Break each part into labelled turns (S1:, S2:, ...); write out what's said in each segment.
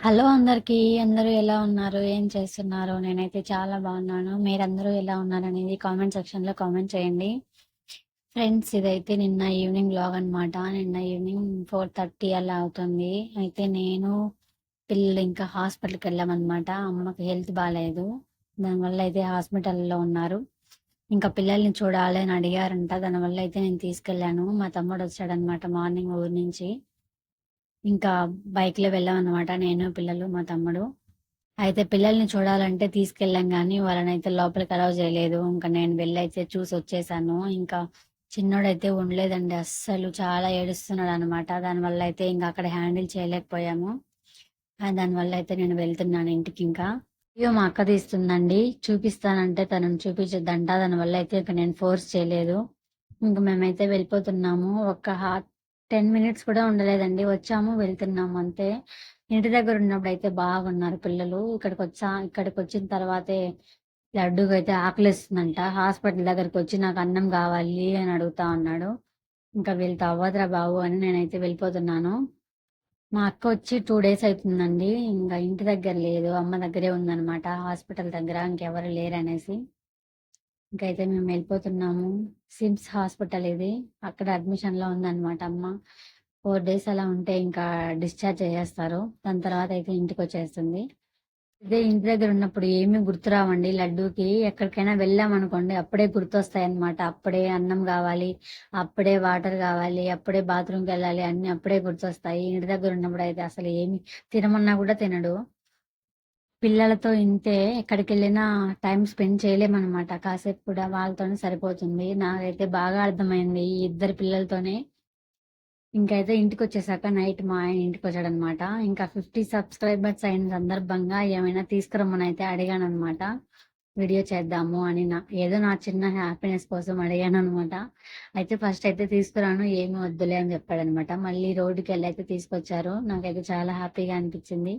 S1: Hello అందరికీ అందరూ ఎలా ఉన్నారు? ఏం చేస్తున్నారు? నేనైతే చాలా బాగున్నాను. మీరందరూ ఎలా ఉన్నారు అనేది కామెంట్ సెక్షన్లో కామెంట్ చేయండి. ఫ్రెండ్స్ ఇదైతే నిన్న ఈవినింగ్ బ్లాగ్ అన్నమాట. నిన్న ఈవినింగ్ ఫోర్ థర్టీ అలా అవుతుంది. అయితే నేను పిల్లలు ఇంకా హాస్పిటల్కి వెళ్ళామన్నమాట. అమ్మకి హెల్త్ బాగాలేదు దానివల్ల అయితే హాస్పిటల్లో ఉన్నారు. ఇంకా పిల్లల్ని చూడాలని అడిగారంట. దానివల్ల అయితే నేను తీసుకెళ్ళాను. మా తమ్ముడు వచ్చాడనమాట మార్నింగ్ ఊరి నుంచి. ఇంకా బైక్లో వెళ్ళాం నేను పిల్లలు మా తమ్ముడు. అయితే పిల్లల్ని చూడాలంటే తీసుకెళ్ళాం కానీ వాళ్ళని అయితే లోపలికి అలౌ చేయలేదు. ఇంకా నేను వెళ్ళైతే చూసి వచ్చేసాను. ఇంకా చిన్నోడైతే ఉండలేదండి అస్సలు చాలా ఏడుస్తున్నాడు అనమాట దానివల్ల అయితే ఇంకా అక్కడ హ్యాండిల్ చేయలేకపోయాము. దానివల్ల అయితే నేను వెళ్తున్నాను ఇంటికి ఇంకా. అయ్యో మా అక్క తీస్తుందండి. చూపిస్తానంటే తనను చూపించద్దంట. దానివల్ల అయితే ఇంకా నేను ఫోర్స్ చేయలేదు. ఇంకా మేమైతే వెళ్ళిపోతున్నాము. ఒక హాట్ టెన్ మినిట్స్ కూడా ఉండలేదండి. వచ్చాము వెళ్తున్నాము అంతే. ఇంటి దగ్గర ఉన్నప్పుడు అయితే బాగున్నారు పిల్లలు. ఇక్కడికి వచ్చా ఇక్కడికి వచ్చిన తర్వాతే లడ్డూకి అయితే ఆకలిస్తుందంట. హాస్పిటల్ దగ్గరికి వచ్చి నాకు అన్నం కావాలి అని అడుగుతా ఉన్నాడు ఇంకా వెళ్తా అవ్వదురా బాబు అని నేనైతే వెళ్ళిపోతున్నాను. మా అక్క వచ్చి టూ డేస్ అవుతుందండి. ఇంకా ఇంటి దగ్గర లేదు అమ్మ దగ్గరే ఉందన్నమాట. హాస్పిటల్ దగ్గర ఇంకెవరు లేరు అనేసి ఇంకైతే మేము వెళ్ళిపోతున్నాము. సిమ్స్ హాస్పిటల్ ఇది. అక్కడ అడ్మిషన్లో ఉందన్నమాట అమ్మ. ఫోర్ డేస్ అలా ఉంటే ఇంకా డిశ్చార్జ్ చేసేస్తారు. దాని తర్వాత అయితే ఇంటికి వచ్చేస్తుంది. ఇదే ఇంటి దగ్గర ఉన్నప్పుడు ఏమీ గుర్తురావండి లడ్డూకి ఎక్కడికైనా వెళ్ళాం అనుకోండి అప్పుడే గుర్తొస్తాయి అనమాట అప్పుడే అన్నం కావాలి అప్పుడే వాటర్ కావాలి అప్పుడే బాత్రూమ్కి వెళ్ళాలి అన్ని అప్పుడే గుర్తొస్తాయి. ఇంటి దగ్గర ఉన్నప్పుడు అయితే అసలు ఏమి తినమన్నా కూడా తినడు. పిల్లలతో ఇంతే ఎక్కడికి వెళ్ళినా టైం స్పెండ్ చేయలేమన్నమాట. కాసేపు కూడా వాళ్ళతోనే సరిపోతుంది. నాకైతే బాగా అర్థమైంది ఈ ఇద్దరు పిల్లలతోనే. ఇంకైతే ఇంటికి వచ్చేసాక నైట్ మా ఆయన ఇంటికి వచ్చాడనమాట ఇంకా ఫిఫ్టీ సబ్స్క్రైబర్స్ అయిన సందర్భంగా ఏమైనా తీసుకురమ్మని అయితే అడిగాను అనమాట వీడియో చేద్దాము అని నా ఏదో నా చిన్న హ్యాపీనెస్ కోసం అడిగాను అనమాట అయితే ఫస్ట్ అయితే తీసుకురాను ఏమి వద్దులే అని చెప్పాడు అనమాట మళ్ళీ రోడ్డుకి వెళ్ళి అయితే తీసుకొచ్చారు. నాకైతే చాలా హ్యాపీగా అనిపించింది.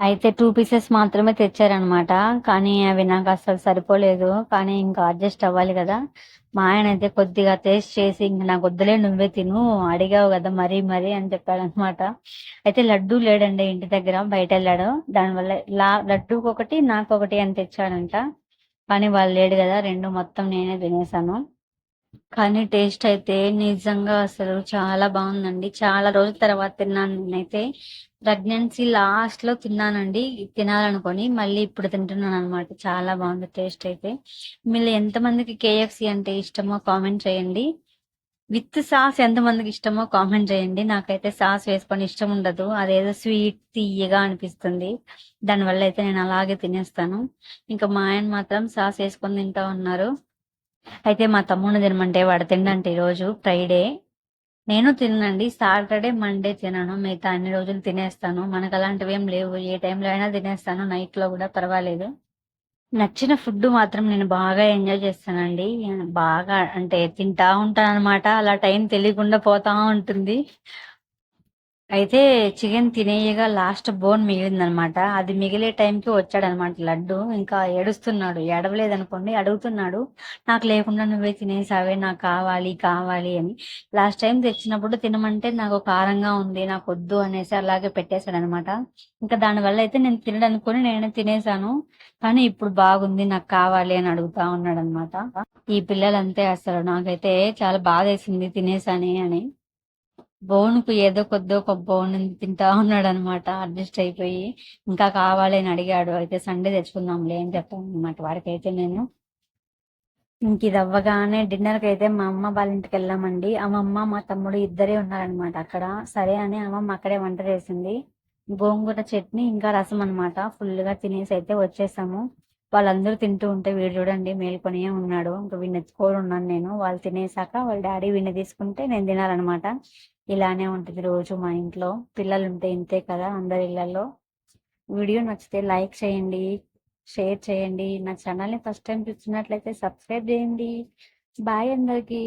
S1: అయితే టూ పీసెస్ మాత్రమే తెచ్చారనమాట కానీ అవి నాకు అసలు సరిపోలేదు. కానీ ఇంకా అడ్జస్ట్ అవ్వాలి కదా. మా ఆయన అయితే కొద్దిగా టేస్ట్ చేసి ఇంక నాకు వద్దులే నువ్వే తిను అడిగావు కదా మరీ మరీ అని చెప్పాడు అనమాట అయితే లడ్డు లేడండి ఇంటి దగ్గర బయట వెళ్ళాడు. దానివల్ల లా లడ్డూకి ఒకటి నాకు ఒకటి అని తెచ్చాడంట. కానీ వాళ్ళు లేడు కదా రెండు మొత్తం నేనే తినేసాను. కానీ టేస్ట్ అయితే నిజంగా అసలు చాలా బాగుందండి. చాలా రోజుల తర్వాత తిన్నాను నేనైతే. ప్రెగ్నెన్సీ లాస్ట్లో తిన్నానండి. తినాలనుకొని మళ్ళీ ఇప్పుడు తింటున్నాను అనమాట చాలా బాగుంది టేస్ట్ అయితే. మీరు ఎంతమందికి కేఎఫ్సి అంటే ఇష్టమో కామెంట్ చేయండి. విత్ సాస్ ఎంతమందికి ఇష్టమో కామెంట్ చేయండి. నాకైతే సాస్ వేసుకొని ఇష్టం ఉండదు. అదేదో స్వీట్ తీయగా అనిపిస్తుంది. దానివల్ల అయితే నేను అలాగే తినేస్తాను. ఇంకా మా ఆయన మాత్రం సాస్ వేసుకొని తింటా ఉన్నారు. అయితే మా తమ్ముడు తినమంటే వాడు తిండంటే ఈరోజు ఫ్రైడే. నేను తినండి సాటర్డే మండే తినను మిగతా అన్ని రోజులు తినేస్తాను. మనకు అలాంటివి ఏం లేవు ఏ టైంలో అయినా తినేస్తాను నైట్లో కూడా పర్వాలేదు. నచ్చిన ఫుడ్ మాత్రం నేను బాగా ఎంజాయ్ చేస్తానండి. బాగా అంటే తింటా ఉంటాను అనమాట అలా టైం తెలియకుండా పోతా ఉంటుంది. అయితే చికెన్ తినేయగా లాస్ట్ బోన్ మిగిలిందనమాట. అది మిగిలే టైంకి వచ్చాడనమాట లడ్డు. ఇంకా ఏడుస్తున్నాడు. ఏడవలేదనుకోండి అడుగుతున్నాడు. నాకు లేకుండా నువ్వే తినేసావే నాకు కావాలి కావాలి అని. లాస్ట్ టైం తెచ్చినప్పుడు తినమంటే నాకు కారంగా ఉంది నాకు వద్దు అనేసి అలాగే పెట్టేశాడనమాట. ఇంకా దానివల్ల అయితే నేను తినడనుకొని నేనే తినేసాను కానీ ఇప్పుడు బాగుంది నాకు కావాలి అని అడుగుతా ఉన్నాడనమాట. ఈ పిల్లలంతే అసలు. నాకైతే చాలా బాధ వేసింది తినేసాని అని. బోన్కు ఏదో కొద్దో ఒక బోన్ తింటా ఉన్నాడు అనమాట అడ్జస్ట్ అయిపోయి. ఇంకా కావాలి అని అడిగాడు అయితే సండే తెచ్చుకుందాంలే అని చెప్పాను అనమాట వాడికి అయితే నేను ఇంక ఇది అవ్వగానే డిన్నర్కి అయితే మా అమ్మ వాళ్ళ ఇంటికి వెళ్ళామండి. అమ్మమ్మ మా తమ్ముడు ఇద్దరే ఉన్నారనమాట అక్కడ. సరే అని అమ్మమ్మ అక్కడే వంట చేసింది. గోంగూర చట్నీ ఇంకా రసం అనమాట ఫుల్గా తినేసి అయితే వచ్చేసాము. వాళ్ళందరూ తింటూ ఉంటే వీడు చూడండి మేల్కొనే ఉన్నాడు. ఇంకా వీడిని ఎత్తుకోరు ఉన్నాను నేను. వాళ్ళు తినేసాక వాళ్ళ డాడీ వీడిని తీసుకుంటే నేను తినాలన్నమాట. ఇలానే ఉంటుంది రోజు మా ఇంట్లో. పిల్లలు ఉంటే ఇంతే కదా అందరి ఇళ్ళలో. వీడియో నచ్చితే లైక్ చేయండి షేర్ చేయండి. నా ఛానల్ని ఫస్ట్ టైం చూస్తున్నట్లయితే సబ్స్క్రైబ్ చేయండి. బాయ్ అందరికీ.